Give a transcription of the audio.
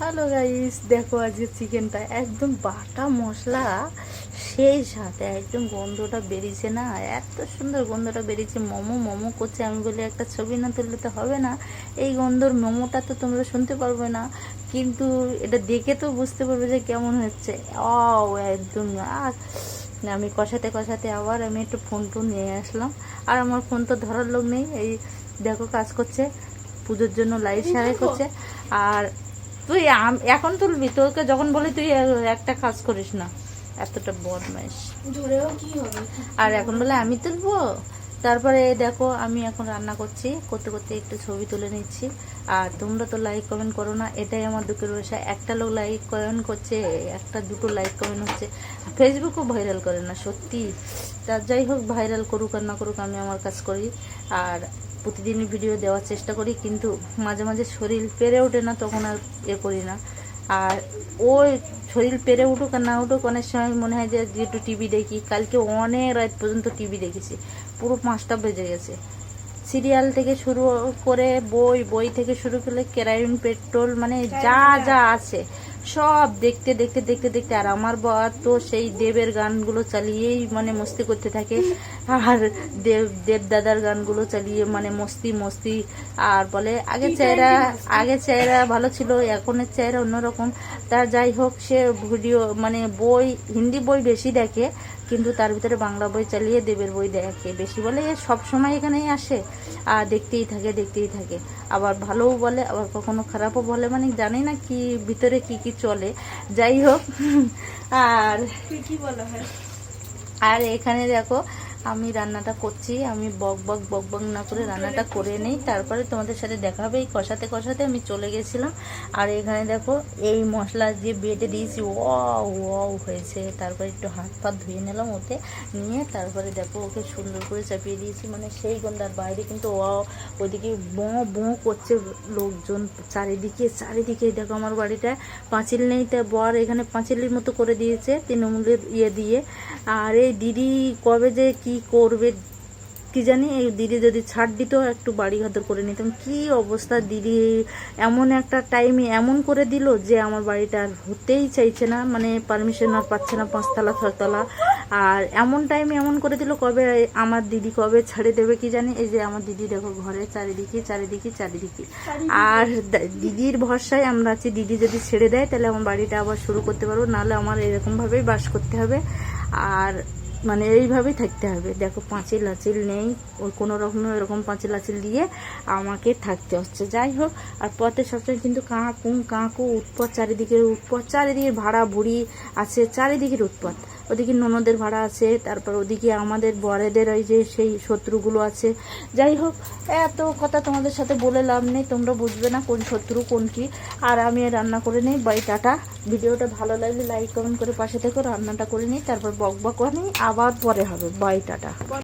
Hello guys দেখো আজকে চিকেনটা একদম বাটা মশলা সেই সাথে একদম গন্ধটা বেরিয়েছে না এত সুন্দর গন্ধটা বেরিয়েছে। মোমো মোমো করছে আমি বলি একটা ছবি না তুললে তো হবে না। এই গন্ধর মোমোটা তো তোমরা শুনতে পারবে না কিন্তু এটা দেখে তো বুঝতে পারবে যে কেমন হচ্ছে। ও একদম আর আমি কষাতে কষাতে আবার আমি একটু ফোন টোন নিয়ে আসলাম। আর আমার ফোন তো ধরার লোক নেই এই দেখো কাজ করছে পুজোর জন্য লাইট সারাই করছে। আর তুই এখন তুলবি? তোকে যখন বলি তুই একটা কাজ করিস না। এতটা বদমাইশ। জোরেও কি হবে? আর এখন বলে আমি তুলবো? তারপরে দেখো আমি এখন রান্না করছি। করতে করতে একটু ছবি তুলে নিচ্ছি। আর তোমরা তো লাইক কমেন্ট করো না। এটাই আমার দুঃখের বিষয়। একটা লোক লাইক কমেন্ট করছে একটা দুটো লাইক কমেন্ট হচ্ছে। ফেসবুকও ভাইরাল করে না সত্যি। তা যাই হোক ভাইরাল করুক আর না করুক আমি আমার কাজ করি। আর প্রতিদিনই ভিডিও দেওয়ার চেষ্টা করি, কিন্তু মাঝে মাঝে শরীর পেরে ওঠে না, তখন আর এ করি না। আর ওই শরীর পেরে উঠুক আর না উঠুক, অনেক সময় মনে হয় যে একটু টিভি দেখি। কালকে অনেক রাত পর্যন্ত টিভি দেখেছি, পুরো পাঁচটা বেজে গেছে। সিরিয়াল থেকে শুরু করে বই বই থেকে শুরু করে কেরাইন, পেট্রোল মানে যা যা আছে। সব দেখতে দেখতে দেখতে দেখতে আর আমার বর তো সেই দেবের গানগুলো চালিয়েই মানে মস্তি করতে থাকে। আর দেব দেব দাদার গানগুলো চালিয়ে মানে মস্তি মস্তি আর বলে আগে চেহারা আগে চেহারা ভালো ছিল এখনের চেহারা অন্যরকম। তার যাই হোক সে ভিডিও মানে বই হিন্দি বই বেশি দেখে কিন্তু তার ভিতরে বাংলা বই চালিয়ে দেবের বই দেখে বেশি বলে এ সব সময় এখানেই আসে। আর দেখতেই থাকে দেখতেই থাকে। আবার ভালোও বলে আবার কখনো খারাপও বলে মানে জানি না কি ভিতরে কি কি চলে। যাই হোক আর কি বলা হয়? আর এখানে দেখো আমি রান্নাটা করছি, আমি বক বক বক বক না করে রান্নাটা করে নেই। তারপরে তোমাদের সাথে দেখা হবে, এই কষাতে কষাতে আমি চলে গেছিলাম। আর এখানে দেখো, এই মশলা দিয়ে বেটে দিয়েছি ও ও হয়েছে। তারপরে একটু হাত পা ধুয়ে নিলাম ওতে, নিয়ে তারপরে দেখো, ওকে সুন্দর করে চাপিয়ে দিয়েছি। মানে সেই গন্ধার বাইরে কিন্তু ও ওইদিকে বঁ বঁ করছে লোকজন চারিদিকে চারিদিকে। দেখো আমার বাড়িটা পাঁচিল নেই তা বর এখানে পাঁচিলের মতো করে দিয়েছে, তৃণমূলের ইয়ে দিয়ে। আর এই দিদি কবে যে কি করবে কি জানি, এই দিদি যদি ছাড় দিত, একটু বাড়ি ঘাতর করে নিতাম। কি অবস্থা দিদি? এমন একটা টাইমে এমন করে দিল যে, আমার বাড়িটা আর হতেই চাইছে না। মানে পারমিশন আর পাচ্ছে না, পাঁচতলা, ছয়তলা। আর এমন টাইমে এমন করে দিল, কবে আমার দিদি কবে ছাড়ে দেবে কি জানি? এই যে আমার দিদি দেখো ঘরে, চারিদিকে চারিদিকে চারিদিকে। আর দিদির ভরসায় আমরা আছি, দিদি যদি ছেড়ে দেয়, তাহলে আমার বাড়িটা আবার শুরু করতে পারব। নাহলে আমার এরকমভাবেই বাস করতে হবে। আর মানে এইভাবেই থাকতে হবে। দেখো পাঁচিল আঁচিল নেই ওই কোনো রকম, এরকম পাঁচিল আঁচিল দিয়ে আমাকে থাকতে হচ্ছে। যাই হোক, আর পথে সবসময় কিন্তু কাঁকু কাঁকু, উৎপথ, চারিদিকে উৎপথ, চারিদিকে ভাড়া, ভুড়ি আছে, চারিদিকের উৎপত ওদিকে ননদের ভাড়া আছে, তারপর ওদিকে আমাদের বরেদের ওই যে সেই শত্রুগুলো আছে। যাই হোক, এত কথা তোমাদের সাথে বলে লাভ নেই, তোমরা বুঝবে না কোন শত্রু, কোন কি। আর আমি রান্না করে নিই, বাই টাটা। ভিডিওটা ভালো লাগলে লাইক কমেন্ট করে পাশে থেকো, রান্নাটা করে নিই, তারপর বক বক নিই, আবার পরে হবে। Bye ta-ta.